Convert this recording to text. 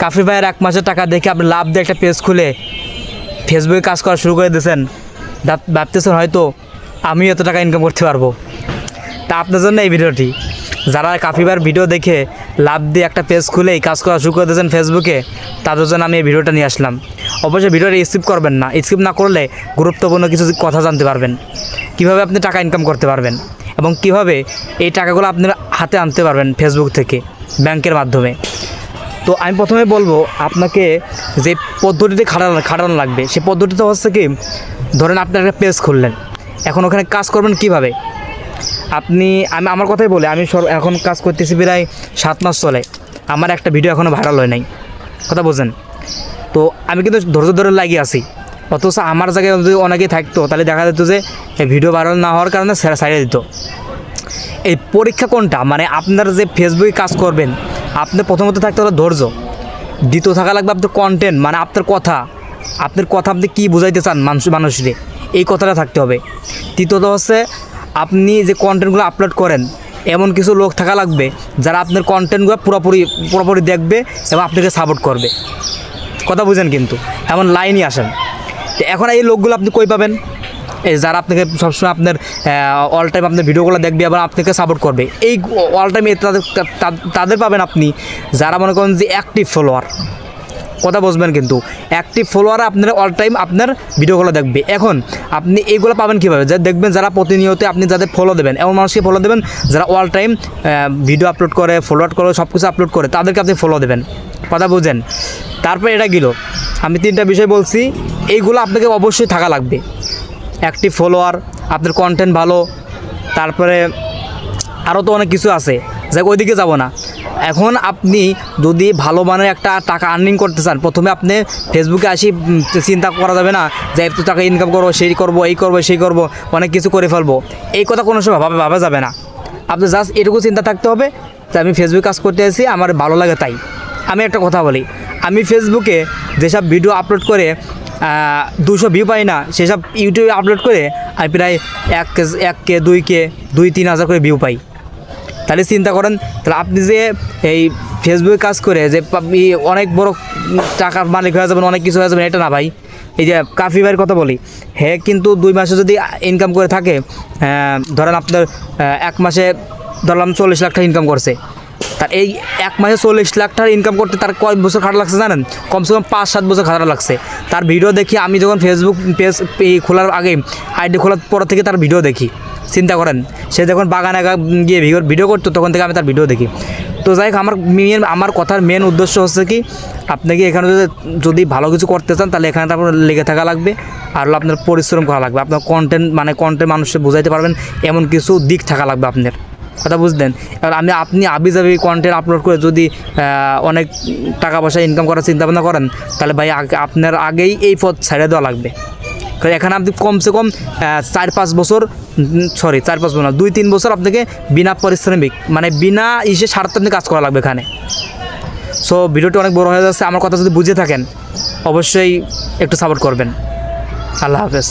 কাফি ভাইয়ের এক মাসের টাকা দেখে আপনি লাভ দিয়ে একটা পেজ খুলে ফেসবুকে কাজ করা শুরু করে দিয়েছেন। ভাবতেছেন হয়তো আমি এত টাকা ইনকাম করতে পারব। তা আপনার জন্য এই ভিডিওটি। যারা কাফি ভাইয়ের ভিডিও দেখে লাভ দিয়ে একটা পেজ খুলেই কাজ করা শুরু করে দিয়েছেন ফেসবুকে তাদের জন্য আমি এই ভিডিওটা নিয়ে আসলাম। অবশ্যই ভিডিওটা স্কিপ করবেন না। স্কিপ না করলে গুরুত্বপূর্ণ কিছু কথা জানতে পারবেন। কীভাবে আপনি টাকা ইনকাম করতে পারবেন এবং কীভাবে এই টাকাগুলো আপনার হাতে আনতে পারবেন ফেসবুক থেকে ব্যাংকের মাধ্যমে। তো আমি প্রথমে বলব, আপনাকে যে পদ্ধতিতে খাটানো খাটানো লাগবে, সে পদ্ধতিটা হচ্ছে কি, ধরেন আপনি একটা পেজ খুললেন, এখন ওখানে কাজ করবেন কীভাবে? আপনি, আমি আমার কথাই বলি, আমি সর- এখন কাজ করতেছি প্রায় সাত মাস চলে, আমার একটা ভিডিও এখনও ভাইরাল হয় নাই, কথা বোঝেন? তো আমি কিন্তু ধৈর্য ধরে লাগিয়ে আছি, অথচ আমার জায়গায় যদি অনেকেই থাকতো, তাহলে দেখা যেত যে ভিডিও ভাইরাল না হওয়ার কারণে সেরা সাইডে দিত। এই পরীক্ষা কোনটা? মানে আপনার যে ফেসবুকে কাজ করবেন আপনার প্রথমত থাকতে হলো ধৈর্য। দ্বিতীয় থাকা লাগবে আপনার কন্টেন্ট মানে আপনার কথা। আপনার কথা আপনি কী বুঝাইতে চান মানুষ, মানুষরে? এই কথাটা থাকতে হবে। তৃতীয়ত হচ্ছে, আপনি যে কন্টেন্টগুলো আপলোড করেন, এমন কিছু লোক থাকা লাগবে যারা আপনার কন্টেন্টগুলো পুরোপুরি পুরোপুরি দেখবে এবং আপনাকে সাপোর্ট করবে। কথা বুঝেন কিন্তু, এমন লাইনই আসেন। তো এখন এই লোকগুলো আপনি কই পাবেন? যারা আপনাকে সবসময় আপনার অল টাইম আপনার ভিডিওগুলো দেখবে এবং আপনাকে সাপোর্ট করবে। এই অল টাইম তাদের তাদের পাবেন আপনি যারা মনে করেন যে অ্যাক্টিভ ফলোয়ার কথা বুঝবেন কিন্তু অ্যাক্টিভ ফলোয়ার আপনার অল টাইম আপনার ভিডিওগুলো দেখবে। এখন আপনি এইগুলো পাবেন কীভাবে? যা দেখবেন যারা প্রতিনিয়ত আপনি যাদের ফলো দেবেন, এমন মানুষকে ফলো দেবেন যারা অল টাইম ভিডিও আপলোড করে ফলোয়ার করে সব কিছু আপলোড করে, তাদেরকে আপনি ফলো দেবেন। কথা বুঝেন? তারপরে এটা গেল। আমি তিনটা বিষয় বলছি, এইগুলো আপনাকে অবশ্যই থাকা লাগবে। অ্যাক্টিভ ফলোয়ার আপনার কন্টেন্ট ভালো, তারপরে আরও তো অনেক কিছু আছে। যাই ওইদিকে যাব না। এখন আপনি যদি ভালো মানের একটা টাকা আর্নিং করতে চান, প্রথমে আপনি ফেসবুকে আসি চিন্তা করা যাবে না যে এত টাকা ইনকাম করব, সেই করব, এই করব, সেই করব, অনেক কিছু করে ফেলব। এই কথা কোনো সময় ভাবে ভাবা যাবে না। আপনি জাস্ট এটুকু চিন্তা থাকতে হবে যে আমি ফেসবুক কাজ করতে আসি আমার ভালো লাগে তাই। আমি একটা কথা বলি, আমি ফেসবুকে যেসব ভিডিও আপলোড করে দুশো ভিউ পাই না। সেসব ইউটিউবে আপলোড করে আমি প্রায় এক কে এক কে, দুই কে, দুই তিন হাজার করে ভিউ পাই। তাহলে চিন্তা করেন, তাহলে আপনি যে এই ফেসবুকে কাজ করে যে অনেক বড় টাকার মালিক হয়ে যাবেন, অনেক কিছু হয়ে যাবেন, এটা না ভাই। এই যে কাফি ভাইয়ের কথা বলি, হে কিন্তু দুই মাসে যদি ইনকাম করে থাকে ধরেন আপনার এক মাসে ধরলাম চল্লিশ লাখ টাকা ইনকাম করছে। তার এই এক মাসে চল্লিশ লাখ টাকা ইনকাম করতে তার কয় বছর খাটা লাগছে জানেন? কমসে কম পাঁচ, সাত বছর খাটা লাগছে। তার ভিডিও দেখি, আমি যখন ফেসবুক পেজ খোলার আগে আইডি খোলার পর থেকে তার ভিডিও দেখি। চিন্তা করেন, সে যখন বাগানে গিয়ে ভিডিও ভিডিও করতো, তখন থেকে আমি তার ভিডিও দেখি। তো যাই হোক, আমার মেন আমার কথার মেন উদ্দেশ্য হচ্ছে কি আপনাকে এখানে যদি যদি ভালো কিছু করতে চান, তাহলে এখানে আপনার লেগে থাকা লাগবে, আর আপনার পরিশ্রম করা লাগবে। আপনার কন্টেন্ট মানে কন্টেন্ট মানুষকে বোঝাইতে পারবেন, এমন কিছু দিক থাকা লাগবে আপনার। কথা বুঝলেন? এবার আমি আপনি আবি যাবি কন্টেন্ট আপলোড করে যদি অনেক টাকা পয়সা ইনকাম করার চিন্তা ভাবনা করেন, তাহলে ভাই আপনার আগেই এই পথ ছেড়ে দেওয়া লাগবে। কারণ এখানে আপনি কমসে কম চার পাঁচ বছর সরি চার পাঁচ বছর দুই তিন বছর আপনাকে বিনা পরিশ্রমিক মানে বিনা ইসে স্বার্থে আপনি কাজ করা লাগবে এখানে। সো ভিডিওটি অনেক বড় হয়ে যাচ্ছে, আমার কথা যদি বুঝে থাকেন, অবশ্যই একটু সাপোর্ট করবেন। আল্লাহ হাফেজ।